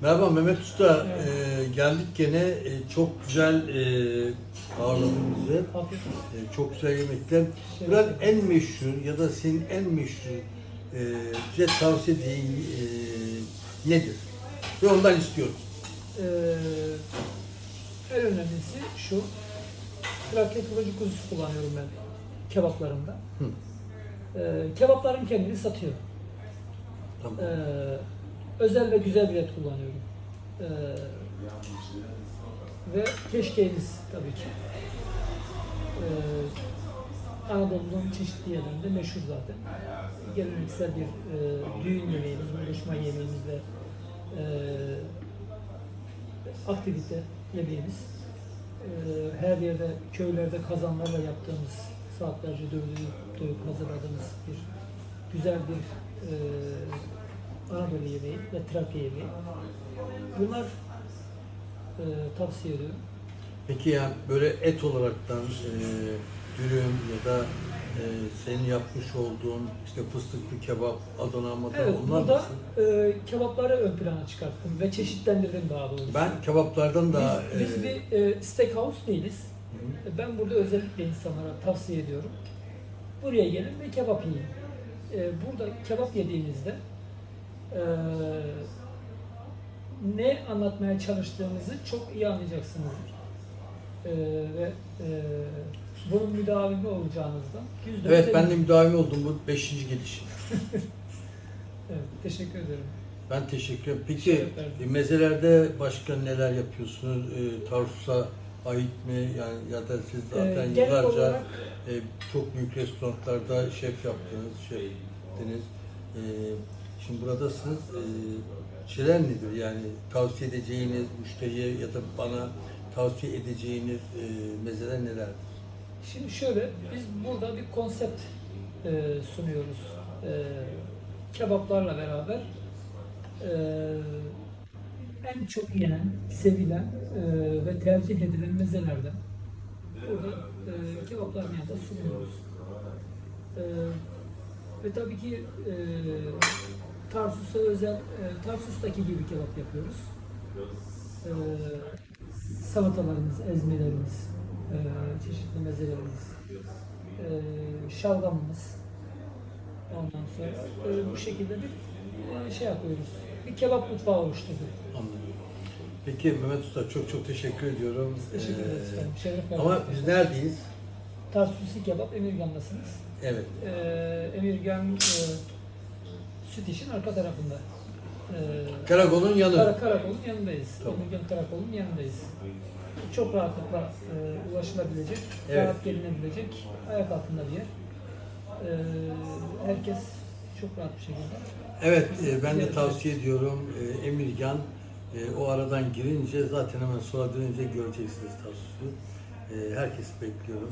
Merhaba Mehmet Usta. Ee, geldik gene Ee, çok güzel e, ağırladın bizi. Ee, çok güzel yemekler. Buranın en meşhur ya da senin en meşhur e, bize tavsiye ettiğin e, nedir? Ve ondan istiyoruz. Ee, en önemlisi şu. Trakya kıvırcık kuzusu kullanıyorum ben kebaplarımda. Hı. Ee, kebaplarım kendini satıyor. Tamam. Ee, özel ve güzel bir et kullanıyorum. Ee, ve keşkeğimiz tabii ki. Ee, Anadolu'nun çeşitli yerlerinde meşhur zaten. Geleneksel bir e, düğün yemeğimiz, buluşma yemeğimiz ve e, aktivite yemeğimiz. E, her yerde, köylerde kazanlarla yaptığımız, saatlerce dövdüğü, dövüp hazırladığımız bir güzel bir e, Anadolu yemeği ve Trakya yemeği. Bunlar e, tavsiye ediyorum. Peki ya böyle et olaraktan e, dürüm ya da e, senin yapmış olduğun işte fıstıklı kebap, Adana, Madana Evet, onlar burada nasıl? e, kebapları ön plana çıkarttım ve çeşitlendirdim daha doğrusu. Ben kebaplardan da biz, biz e, bir e, steakhouse değiliz. hı. Ben burada özellikle insanlara tavsiye ediyorum. Buraya gelin ve kebap yiyin. E, burada kebap yediğinizde e, ne anlatmaya çalıştığımızı çok iyi anlayacaksınızdır. E, ve e, bunun müdavimi olacağınızdan Evet ben de eminim. müdavimi oldum bu beşinci gelişim. Evet, teşekkür ederim. Ben teşekkür ederim. Peki verdim. e, mezelerde başka neler yapıyorsunuz? E, Tarsus'a ait mi? Yani ya da siz zaten Ee, yıllarca olarak- e, çok büyük restoranlarda şef yaptınız, şefdiniz. E, şimdi buradasınız. E, şeyler nedir yani tavsiye edeceğiniz müşteriye ya da bana tavsiye edeceğiniz e, mezeler nelerdir? Şimdi şöyle, biz burada bir konsept e, sunuyoruz. E, kebaplarla beraber en çok yenen, sevilen ve tercih edilen mezelerden burada e, kebapların yanında sunuyoruz. Ve tabii ki e, Tarsus'a özel, e, Tarsus'taki gibi kebap yapıyoruz. E, salatalarımız, ezmelerimiz, e, çeşitli mezelerimiz, e, şalgamımız, ondan sonra e, bu şekilde bir e, şey yapıyoruz. Bir kebap mutfağı oluşturduk. Anladım. Peki Mehmet Usta çok çok teşekkür ediyorum. Teşekkür ederiz Ee, efendim. Şeref. Ama biz neredeyiz? Tarsusi kebap Emirgan'dasınız. Evet. E, Emirgan e, süt işin arka tarafında. E, Karakol'un yanı. Kara, karakolun yanındayız. Tamam. Emirgan karakolun yanındayız. Çok rahatlıkla e, ulaşılabilecek, Evet. rahat gelinebilecek, ayak altında bir yer. E, herkes çok rahat bir şekilde. Evet, e, ben de tavsiye ediyorum. E, Emirgan e, o aradan girince zaten hemen sola dönünce göreceksiniz Tarsus'u. E, herkesi bekliyorum.